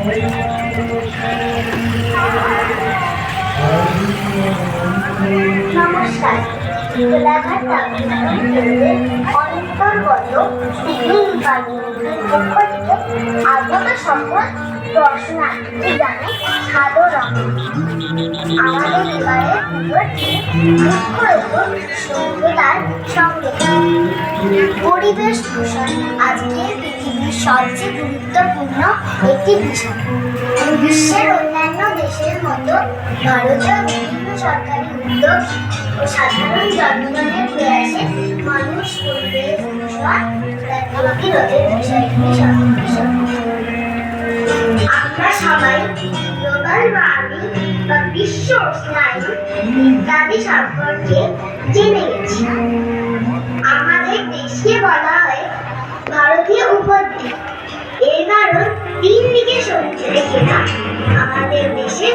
নমস্কার। পরিবেশ দূষণ আজকের পৃথিবীর সবচেয়ে গুরুত্বপূর্ণ একটি বিষয়। বিশ্বের অন্যান্য দেশের মতো ভারতীয় বিভিন্ন সরকারি উদ্যোগ ও সাধারণ জনগণের প্রয়াসে আমরা সবাই গ্লোবাল ওয়ার্মিং বা বিশ্ব উষ্ণায়ন ইত্যাদি সম্পর্কে জেনে গেছি। আমাদের দেশকে বলা হয় ভারতীয় উপদ্বীপ। এর কারণ তিন দিকে সমুদ্রে ঘেরা আমাদের দেশের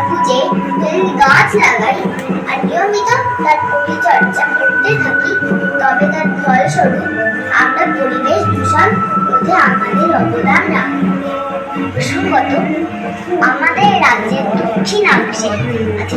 খুঁজে যদি গাছ লাগাই আর নিয়মিত তার পরিচর্যা করতে থাকি। তবে তার ফলস্বরূপ আমরা পরিবেশ দূষণ রোধে আমাদের অবদান রাখব প্রসঙ্গত আমাদের রাজ্যের দক্ষিণাংশে আছে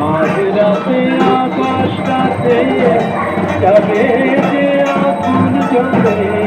মাঝরাতে আকাশটাতে যাবে যে আগুন জ্বলে।